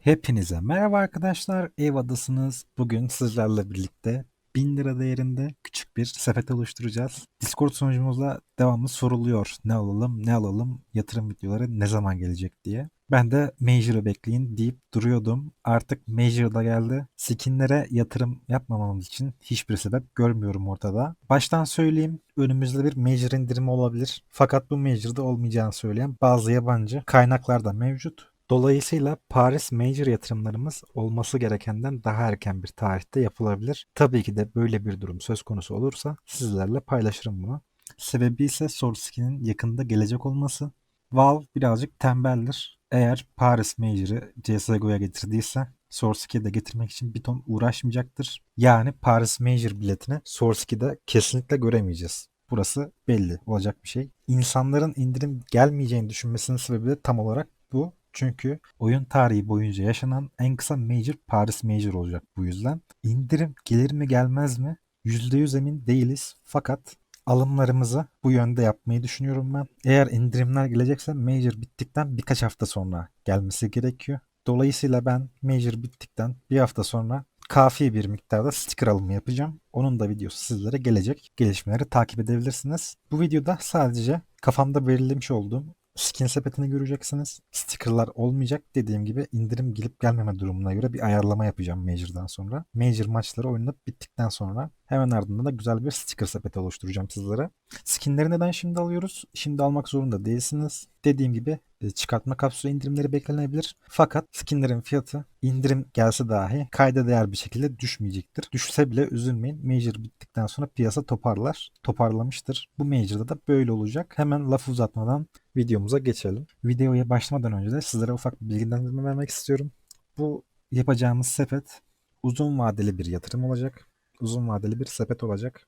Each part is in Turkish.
Hepinize merhaba arkadaşlar. Evadasınız. Bugün sizlerle birlikte 1000 lira değerinde küçük bir sepet oluşturacağız. Discord sunucumuzda devamlı soruluyor. Ne alalım, ne alalım, yatırım videoları ne zaman gelecek diye. Ben de Major'ı bekleyin deyip duruyordum. Artık Major da geldi. Skinlere yatırım yapmamamız için hiçbir sebep görmüyorum ortada. Baştan söyleyeyim önümüzde bir Major indirimi olabilir. Fakat bu Major'da olmayacağını söyleyen bazı yabancı kaynaklar da mevcut. Dolayısıyla Paris Major yatırımlarımız olması gerekenden daha erken bir tarihte yapılabilir. Tabii ki de böyle bir durum söz konusu olursa sizlerle paylaşırım bunu. Sebebi ise Sourcekin'in yakında gelecek olması. Valve birazcık tembeldir. Eğer Paris Major'ı CSGO'ya getirdiyse Source de getirmek için bir ton uğraşmayacaktır. Yani Paris Major biletini Source kesinlikle göremeyeceğiz. Burası belli olacak bir şey. İnsanların indirim gelmeyeceğini düşünmesinin sebebi de tam olarak bu. Çünkü oyun tarihi boyunca yaşanan en kısa Major Paris Major olacak bu yüzden. İndirim gelir mi gelmez mi? %100 emin değiliz. Fakat alımlarımızı bu yönde yapmayı düşünüyorum ben. Eğer indirimler gelecekse Major bittikten birkaç hafta sonra gelmesi gerekiyor. Dolayısıyla ben Major bittikten bir hafta sonra kafi bir miktarda sticker alımı yapacağım. Onun da videosu sizlere gelecek. Gelişmeleri takip edebilirsiniz. Bu videoda sadece kafamda belirlemiş olduğum skin sepetini göreceksiniz. Stickerlar olmayacak. Dediğim gibi indirim gelip gelmeme durumuna göre bir ayarlama yapacağım Major'dan sonra. Major maçları oynanıp bittikten sonra hemen ardından da güzel bir sticker sepeti oluşturacağım sizlere. Skinleri neden şimdi alıyoruz? Şimdi almak zorunda değilsiniz. Dediğim gibi e, çıkartma kapsülü indirimleri beklenebilir. Fakat skinlerin fiyatı indirim gelse dahi kayda değer bir şekilde düşmeyecektir. Düşse bile üzülmeyin. Major bittikten sonra piyasa toparlar. Toparlamıştır. Bu Major'da da böyle olacak. Hemen laf uzatmadan videomuza geçelim. Videoya başlamadan önce de sizlere ufak bir bilgilendirme vermek istiyorum. Bu yapacağımız sepet uzun vadeli bir yatırım olacak. Uzun vadeli bir sepet olacak.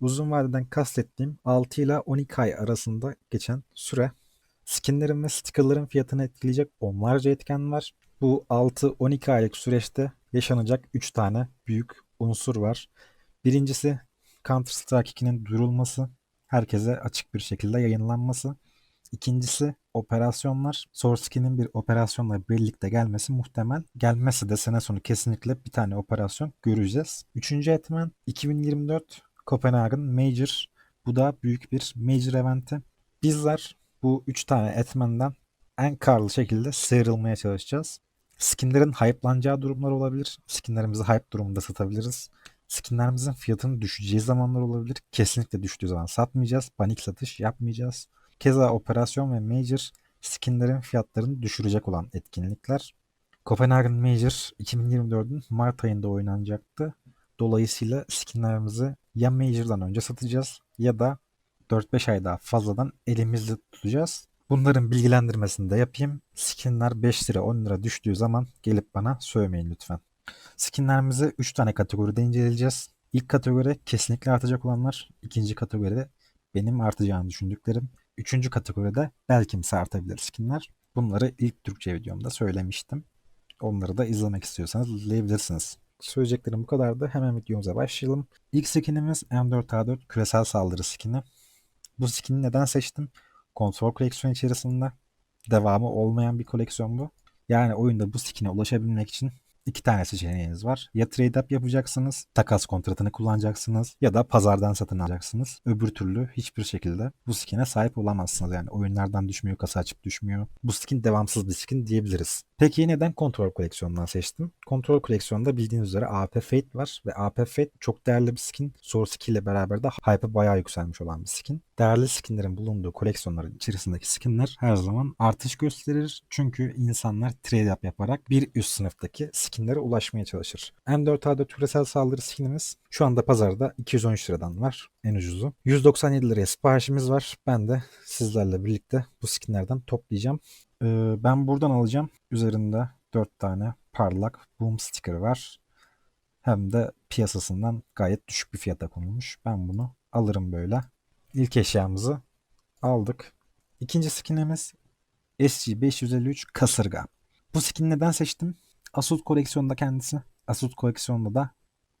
Uzun vadeden kastettiğim 6 ile 12 ay arasında geçen süre Skinlerin ve stickerların fiyatını etkileyecek onlarca etken var. Bu 6-12 aylık süreçte yaşanacak 3 tane büyük unsur var. Birincisi Counter Strike 2'nin duyurulması, herkese açık bir şekilde yayınlanması. İkincisi operasyonlar. Sourcekin'in bir operasyonla birlikte gelmesi muhtemel. Gelmesi de sene sonu kesinlikle bir tane operasyon göreceğiz. Üçüncü etmen 2024 Copenhagen Major. Bu da büyük bir Major eventi. Bizler bu 3 tane etmenden en karlı şekilde sıyrılmaya çalışacağız. Skinlerin hype'lanacağı durumlar olabilir. Skinlerimizi hype durumunda satabiliriz. Skinlerimizin fiyatının düşeceği zamanlar olabilir. Kesinlikle düştüğü zaman satmayacağız. Panik satış yapmayacağız. Keza operasyon ve major skinlerin fiyatlarını düşürecek olan etkinlikler. Copenhagen Major 2024'ün Mart ayında oynanacaktı. Dolayısıyla skinlerimizi ya Major'dan önce satacağız ya da 4-5 ay daha fazladan elimizde tutacağız. Bunların bilgilendirmesini de yapayım. Skinler 5 lira 10 lira düştüğü zaman gelip bana söylemeyin lütfen. Skinlerimizi 3 tane kategoride inceleyeceğiz. İlk kategori kesinlikle artacak olanlar. İkinci kategoride benim artacağını düşündüklerim. Üçüncü kategoride belki artabilir skinler. Bunları ilk Türkçe videomda söylemiştim. Onları da izlemek istiyorsanız izleyebilirsiniz. Söyleyeceklerim bu kadardı. Hemen videomuza başlayalım. İlk skinimiz M4A4 küresel saldırı skini. Bu skin'i neden seçtim? Kontrol koleksiyon içerisinde devamı olmayan bir koleksiyon bu. Yani oyunda bu skin'e ulaşabilmek için iki tane seçeneğiniz var. Ya trade up yapacaksınız, takas kontratını kullanacaksınız ya da pazardan satın alacaksınız. Öbür türlü hiçbir şekilde bu skin'e sahip olamazsınız. Yani oyunlardan düşmüyor, kasa açıp düşmüyor. Bu skin devamsız bir skin diyebiliriz. Peki neden kontrol koleksiyonundan seçtim? Kontrol koleksiyonunda bildiğiniz üzere AP Fate var ve AP Fate çok değerli bir skin. Source 2 ile beraber de hype'ı bayağı yükselmiş olan bir skin. Değerli skinlerin bulunduğu koleksiyonların içerisindeki skinler her zaman artış gösterir. Çünkü insanlar trade up yaparak bir üst sınıftaki skinlere ulaşmaya çalışır. M4A4 küresel saldırı skinimiz şu anda pazarda 213 liradan var. En ucuzu. 197 liraya siparişimiz var. Ben de sizlerle birlikte bu skinlerden toplayacağım. Ee, ben buradan alacağım. Üzerinde 4 tane parlak boom sticker var. Hem de piyasasından gayet düşük bir fiyata konulmuş. Ben bunu alırım böyle. İlk eşyamızı aldık. İkinci skinimiz SG553 kasırga. Bu skin neden seçtim? Asus koleksiyonda kendisi. Asus koleksiyonda da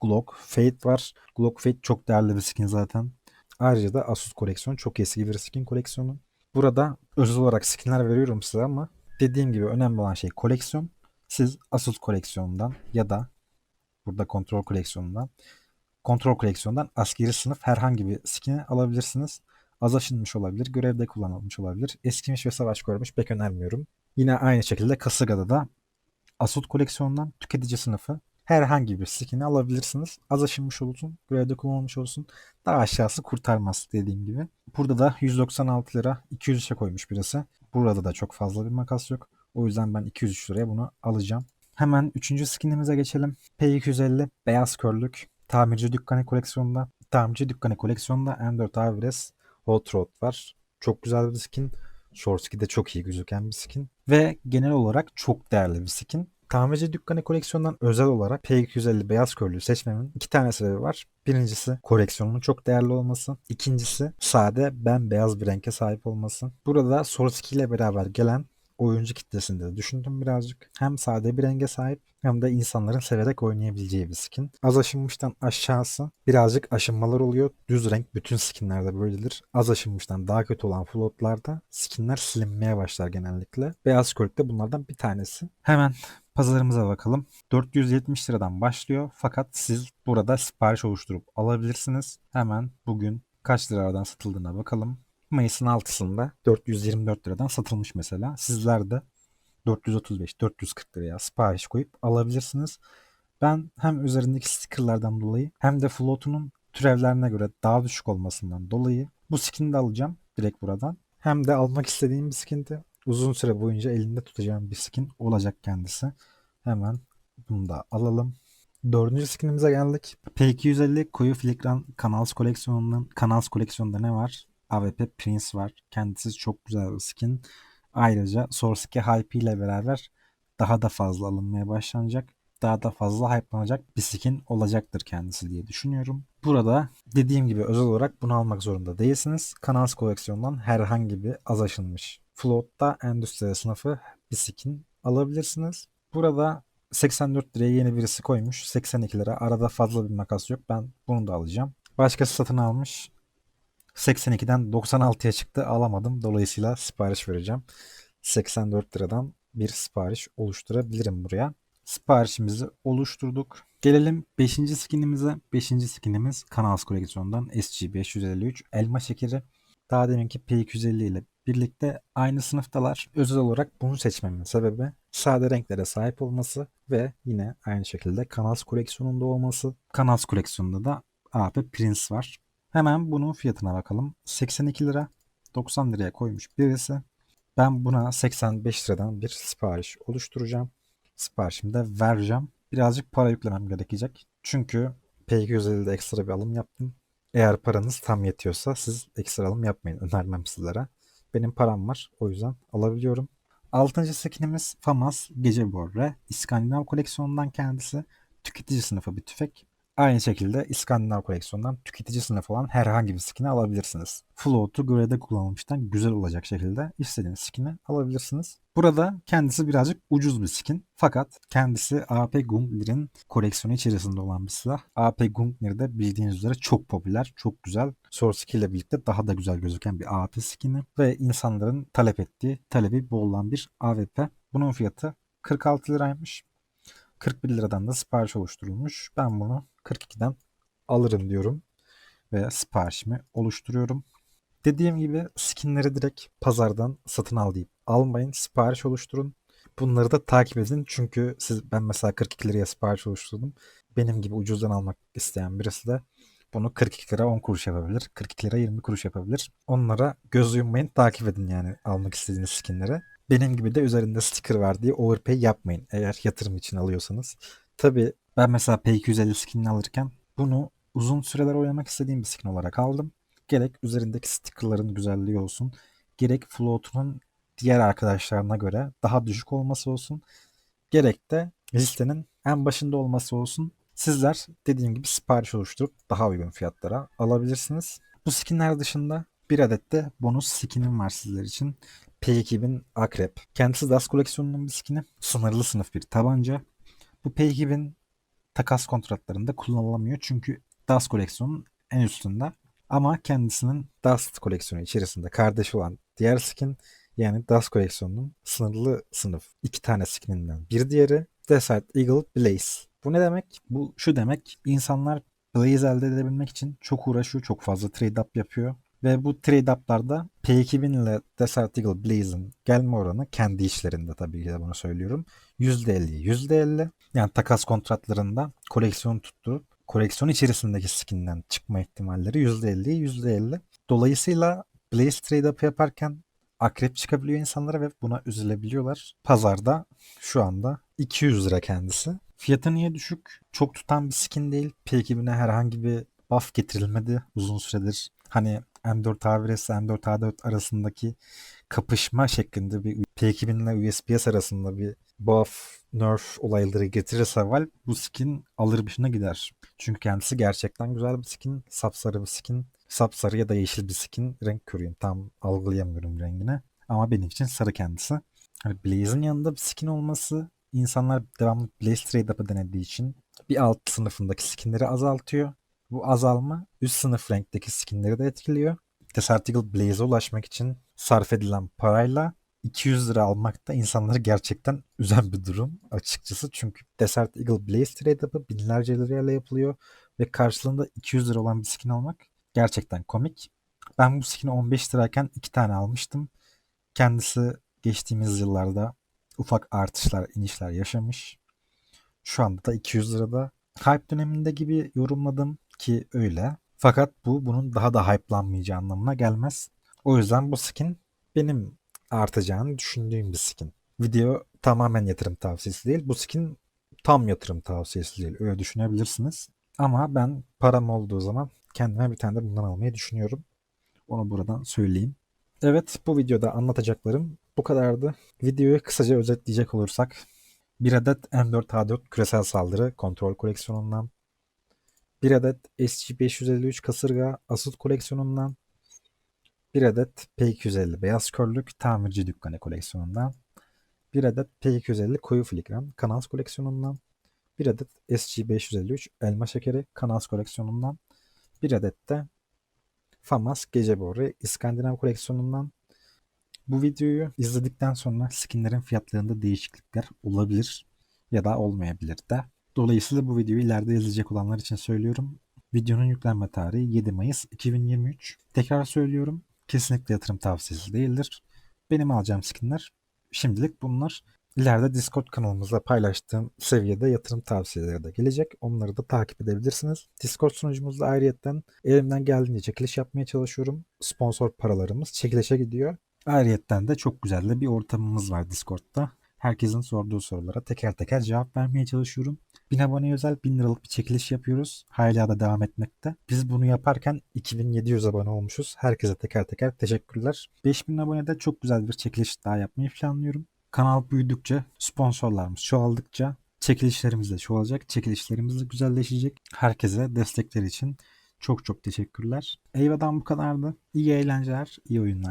Glock Fate var. Glock Fate çok değerli bir skin zaten. Ayrıca da Asus koleksiyon çok eski bir skin koleksiyonu. Burada özel olarak skinler veriyorum size ama dediğim gibi önemli olan şey koleksiyon. siz Asus koleksiyonundan ya da burada kontrol koleksiyonundan kontrol koleksiyonundan askeri sınıf herhangi bir skin'i alabilirsiniz. Az aşınmış olabilir, görevde kullanılmış olabilir. Eskimiş ve savaş görmüş pek önermiyorum. Yine aynı şekilde Kasaga'da da Asut koleksiyonundan tüketici sınıfı herhangi bir skin'i alabilirsiniz. Az aşınmış olsun, görevde kullanılmış olsun. Daha aşağısı kurtarmaz dediğim gibi. Burada da 196 lira 203'e koymuş birisi. Burada da çok fazla bir makas yok. O yüzden ben 203 liraya bunu alacağım. Hemen 3. skinimize geçelim. P250 beyaz körlük. Tamirci dükkanı koleksiyonunda. Tamirci dükkanı koleksiyonunda M4 Avres Hot Rod var. Çok güzel bir skin. Shortski'de çok iyi gözüken bir skin. Ve genel olarak çok değerli bir skin. Tamirci dükkanı koleksiyondan özel olarak P250 beyaz körlüğü seçmemin iki tane sebebi var. Birincisi koleksiyonun çok değerli olması. İkincisi sade bembeyaz bir renge sahip olması. Burada Sorski ile beraber gelen oyuncu kitlesinde de düşündüm birazcık. Hem sade bir renge sahip hem de insanların severek oynayabileceği bir skin. Az aşınmıştan aşağısı birazcık aşınmalar oluyor. Düz renk bütün skinlerde böyledir. Az aşınmıştan daha kötü olan floatlarda skinler silinmeye başlar genellikle. Beyaz körlük de bunlardan bir tanesi. Hemen pazarımıza bakalım. 470 liradan başlıyor fakat siz burada sipariş oluşturup alabilirsiniz. Hemen bugün kaç liradan satıldığına bakalım. Mayıs'ın 6'sında 424 liradan satılmış mesela. Sizler de 435-440 liraya sipariş koyup alabilirsiniz. Ben hem üzerindeki stickerlardan dolayı hem de floatunun türevlerine göre daha düşük olmasından dolayı bu skin'i de alacağım direkt buradan. Hem de almak istediğim bir skin'di. Uzun süre boyunca elinde tutacağım bir skin olacak kendisi. Hemen bunu da alalım. Dördüncü skinimize geldik. P250 koyu filigran Kanals koleksiyonundan Kanals koleksiyonunda ne var? AWP Prince var. Kendisi çok güzel bir skin. Ayrıca Source hype ile beraber daha da fazla alınmaya başlanacak. Daha da fazla hype'lanacak bir skin olacaktır kendisi diye düşünüyorum. Burada dediğim gibi özel olarak bunu almak zorunda değilsiniz. Kanals koleksiyonundan herhangi bir az aşınmış float'ta endüstri sınıfı bir skin alabilirsiniz. Burada 84 liraya yeni birisi koymuş. 82 lira. Arada fazla bir makas yok. Ben bunu da alacağım. Başkası satın almış. 82'den 96'ya çıktı. Alamadım. Dolayısıyla sipariş vereceğim. 84 liradan bir sipariş oluşturabilirim buraya. Siparişimizi oluşturduk. Gelelim 5. skinimize. 5. skinimiz Kanals koleksiyonundan SG553 elma şekeri. Daha deminki P250 ile birlikte aynı sınıftalar. Özel olarak bunu seçmemin sebebi sade renklere sahip olması ve yine aynı şekilde Kanals koleksiyonunda olması. Kanals koleksiyonunda da AP Prince var. Hemen bunun fiyatına bakalım. 82 lira 90 liraya koymuş birisi. Ben buna 85 liradan bir sipariş oluşturacağım. Siparişimi de vereceğim. Birazcık para yüklemem gerekecek. Çünkü P250'de ekstra bir alım yaptım. Eğer paranız tam yetiyorsa siz ekstra alım yapmayın. Önermem sizlere. Benim param var. O yüzden alabiliyorum. Altıncı skinimiz FAMAS Gece Borre. İskandinav koleksiyonundan kendisi. Tüketici sınıfı bir tüfek. Aynı şekilde İskandinav koleksiyondan tüketici sınıfı olan herhangi bir skin'i alabilirsiniz. Float'u görevde kullanılmıştan güzel olacak şekilde istediğiniz skin'i alabilirsiniz. Burada kendisi birazcık ucuz bir skin. Fakat kendisi AP Gungnir'in koleksiyonu içerisinde olan bir silah. AP Gungnir de bildiğiniz üzere çok popüler, çok güzel. Source ile birlikte daha da güzel gözüken bir AP skin'i ve insanların talep ettiği, talebi bol olan bir AWP. Bunun fiyatı 46 liraymış. 41 liradan da sipariş oluşturulmuş. Ben bunu 42'den alırım diyorum ve siparişimi oluşturuyorum. Dediğim gibi skinleri direkt pazardan satın al deyip almayın. Sipariş oluşturun. Bunları da takip edin. Çünkü siz ben mesela 42 liraya sipariş oluşturdum. Benim gibi ucuzdan almak isteyen birisi de bunu 42 lira 10 kuruş yapabilir. 42 lira 20 kuruş yapabilir. Onlara göz yummayın. Takip edin yani almak istediğiniz skinleri. Benim gibi de üzerinde sticker var diye overpay yapmayın eğer yatırım için alıyorsanız. Tabi ben mesela P250 skinini alırken bunu uzun süreler oynamak istediğim bir skin olarak aldım. Gerek üzerindeki stickerların güzelliği olsun, gerek float'unun diğer arkadaşlarına göre daha düşük olması olsun, gerek de listenin en başında olması olsun. Sizler dediğim gibi sipariş oluşturup daha uygun fiyatlara alabilirsiniz. Bu skinler dışında bir adet de bonus skinim var sizler için. P2000 Akrep. Kendisi DAS koleksiyonunun bir skini. Sınırlı sınıf bir tabanca. Bu P2000 takas kontratlarında kullanılamıyor. Çünkü DAS koleksiyonun en üstünde. Ama kendisinin Dust koleksiyonu içerisinde kardeşi olan diğer skin Yani Dust koleksiyonunun sınırlı sınıf iki tane skininden bir diğeri Desert Eagle Blaze. Bu ne demek? Bu şu demek insanlar Blaze elde edebilmek için çok uğraşıyor, çok fazla trade up yapıyor. Ve bu trade up'larda P2000 ile Desert Eagle Blaze'in gelme oranı kendi işlerinde tabii ki de bunu söylüyorum. %50, %50. Yani takas kontratlarında koleksiyon tuttuğu koleksiyon içerisindeki skinden çıkma ihtimalleri %50, %50. Dolayısıyla Blaze trade up yaparken akrep çıkabiliyor insanlara ve buna üzülebiliyorlar. Pazarda şu anda 200 lira kendisi. Fiyatı niye düşük? Çok tutan bir skin değil. P2000'e herhangi bir buff getirilmedi uzun süredir. Hani M4 A1S M4 A4 arasındaki kapışma şeklinde bir P2000 ile USPS arasında bir buff, nerf olayları getirirse Valve bu skin alır başına gider. Çünkü kendisi gerçekten güzel bir skin. Sapsarı bir skin. Sapsarı ya da yeşil bir skin. Renk körüyüm. Tam algılayamıyorum rengini. Ama benim için sarı kendisi. Hani Blaze'in yanında bir skin olması insanlar devamlı Blaze trade up'ı denediği için bir alt sınıfındaki skinleri azaltıyor. Bu azalma üst sınıf renkteki skinleri de etkiliyor. Desert Eagle Blaze'e ulaşmak için sarf edilen parayla 200 lira almak da insanları gerçekten üzen bir durum açıkçası. Çünkü Desert Eagle Blaze trade up'ı binlerce lirayla yapılıyor ve karşılığında 200 lira olan bir skin almak gerçekten komik. Ben bu skin'i 15 lirayken 2 tane almıştım. Kendisi geçtiğimiz yıllarda ufak artışlar, inişler yaşamış. Şu anda da 200 lirada. Hype döneminde gibi yorumladım ki öyle. Fakat bu bunun daha da hype'lanmayacağı anlamına gelmez. O yüzden bu skin benim artacağını düşündüğüm bir skin. Video tamamen yatırım tavsiyesi değil. Bu skin tam yatırım tavsiyesi değil. Öyle düşünebilirsiniz. Ama ben param olduğu zaman kendime bir tane de bundan almayı düşünüyorum. Onu buradan söyleyeyim. Evet bu videoda anlatacaklarım bu kadardı. Videoyu kısaca özetleyecek olursak bir adet M4A4 küresel saldırı kontrol koleksiyonundan, bir adet SG553 kasırga Asut koleksiyonundan, bir adet P250 beyaz körlük tamirci dükkanı koleksiyonundan, bir adet P250 koyu filigran Kanals koleksiyonundan, bir adet SG553 elma şekeri Kanals koleksiyonundan, bir adet de Famas Gece Boru İskandinav koleksiyonundan. Bu videoyu izledikten sonra skinlerin fiyatlarında değişiklikler olabilir ya da olmayabilir de. Dolayısıyla bu videoyu ileride izleyecek olanlar için söylüyorum. Videonun yüklenme tarihi 7 Mayıs 2023. Tekrar söylüyorum. Kesinlikle yatırım tavsiyesi değildir. Benim alacağım skinler şimdilik bunlar. İleride Discord kanalımızda paylaştığım seviyede yatırım tavsiyeleri de gelecek. Onları da takip edebilirsiniz. Discord sunucumuzda ayrıyetten elimden geldiğince çekiliş yapmaya çalışıyorum. Sponsor paralarımız çekilişe gidiyor. Ayrıyetten de çok güzel de bir ortamımız var Discord'da. Herkesin sorduğu sorulara teker teker cevap vermeye çalışıyorum. 1000 aboneye özel 1000 liralık bir çekiliş yapıyoruz. Hala da devam etmekte. Biz bunu yaparken 2700 abone olmuşuz. Herkese teker teker teşekkürler. 5000 abonede çok güzel bir çekiliş daha yapmayı planlıyorum. Kanal büyüdükçe, sponsorlarımız çoğaldıkça çekilişlerimiz de çoğalacak. Çekilişlerimiz de güzelleşecek. Herkese destekleri için çok çok teşekkürler. Eyvadan bu kadardı. İyi eğlenceler, iyi oyunlar.